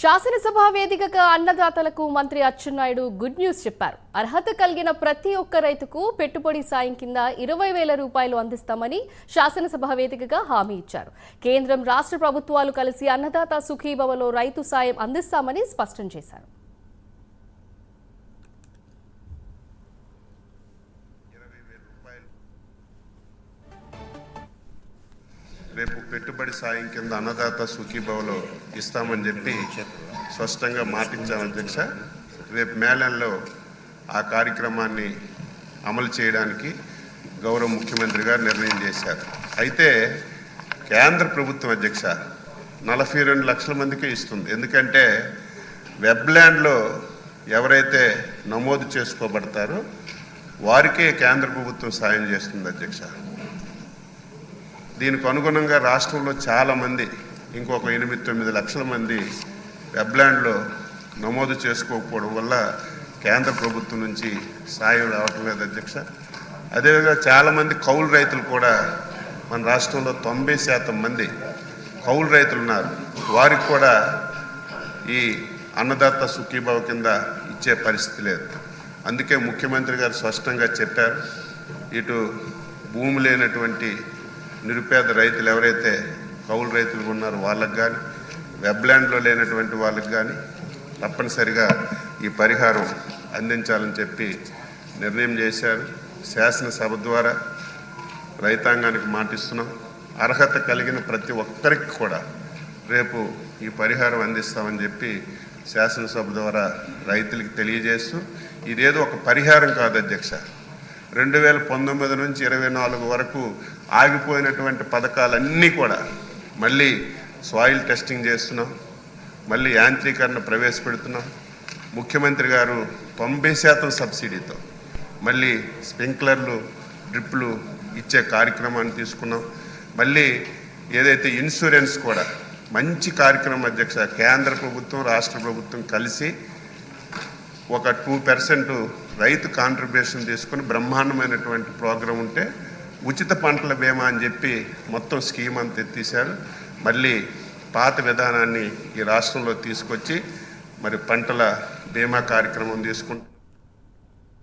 శాసనసభ వేదికగా అన్నదాతలకు మంత్రి అచ్చెన్నాయుడు గుడ్ న్యూస్ చెప్పారు. అర్హత కలిగిన ప్రతి ఒక్క రైతుకు పెట్టుబడి సాయం కింద ఇరవై వేల రూపాయలు అందిస్తామని శాసనసభ వేదికగా హామీ ఇచ్చారు. కేంద్రం రాష్ట్ర ప్రభుత్వాలు కలిసి అన్నదాత సుఖీభవలో రైతు సాయం అందిస్తామని స్పష్టం చేశారు. రేపు పెట్టుబడి సాయం కింద అన్నదాత సుఖీభావలో ఇస్తామని చెప్పి స్పష్టంగా మాటించాం అధ్యక్ష రేపు మేళంలో ఆ కార్యక్రమాన్ని అమలు చేయడానికి గౌరవ ముఖ్యమంత్రి గారు నిర్ణయం చేశారు. అయితే కేంద్ర ప్రభుత్వం అధ్యక్ష నలభై రెండు లక్షల మందికే ఇస్తుంది. ఎందుకంటే వెబ్ల్యాండ్లో ఎవరైతే నమోదు చేసుకోబడతారో వారికే కేంద్ర ప్రభుత్వం సాయం చేస్తుంది అధ్యక్ష. దీనికి అనుగుణంగా రాష్ట్రంలో చాలామంది ఇంకొక ఎనిమిది తొమ్మిది లక్షల మంది వెబ్లాండ్లో నమోదు చేసుకోకపోవడం వల్ల కేంద్ర ప్రభుత్వం నుంచి సాయం రావటం లేదు అధ్యక్ష. అదేవిధంగా చాలామంది కౌలు రైతులు కూడా మన రాష్ట్రంలో తొంభై శాతం మంది కౌలు రైతులు ఉన్నారు. వారికి కూడా ఈ అన్నదాత సుఖీభావ కింద ఇచ్చే పరిస్థితి లేదు. అందుకే ముఖ్యమంత్రి గారు స్పష్టంగా చెప్పారు ఇటు భూమి లేనటువంటి నిరుపేద రైతులు ఎవరైతే కౌలు రైతులు ఉన్నారో వాళ్ళకి కానీ వెబ్లాండ్లో లేనటువంటి వాళ్ళకి కానీ తప్పనిసరిగా ఈ పరిహారం అందించాలని చెప్పి నిర్ణయం చేశారు. శాసనసభ ద్వారా రైతాంగానికి మాటిస్తున్నాం. అర్హత కలిగిన ప్రతి ఒక్కరికి కూడా రేపు ఈ పరిహారం అందిస్తామని చెప్పి శాసనసభ ద్వారా రైతులకు తెలియజేస్తూ ఇదేదో ఒక పరిహారం కాదు అధ్యక్ష. రెండు వేల పంతొమ్మిది నుంచి ఇరవై నాలుగు వరకు ఆగిపోయినటువంటి పథకాలన్నీ కూడా మళ్ళీ సాయిల్ టెస్టింగ్ చేస్తున్నాం మళ్ళీ యాంత్రీకరణ ప్రవేశపెడుతున్నాం. ముఖ్యమంత్రి గారు తొంభై శాతం సబ్సిడీతో మళ్ళీ స్ప్రింక్లర్లు డ్రిప్లు ఇచ్చే కార్యక్రమాన్ని తీసుకున్నాం. మళ్ళీ ఏదైతే ఇన్సూరెన్స్ కూడా మంచి కార్యక్రమం అధ్యక్ష కేంద్ర ప్రభుత్వం రాష్ట్ర ప్రభుత్వం కలిసి ఒక టూ పర్సెంట్ రైతు కాంట్రిబ్యూషన్ తీసుకుని బ్రహ్మాండమైనటువంటి ప్రోగ్రాం ఉంటే ఉచిత పంటల బీమా అని చెప్పి మొత్తం స్కీమ్ అంతా ఎత్తేసారు మళ్ళీ పాత విధానాన్ని ఈ రాష్ట్రంలో తీసుకొచ్చి మరి పంటల బీమా కార్యక్రమం తీసుకుంటాం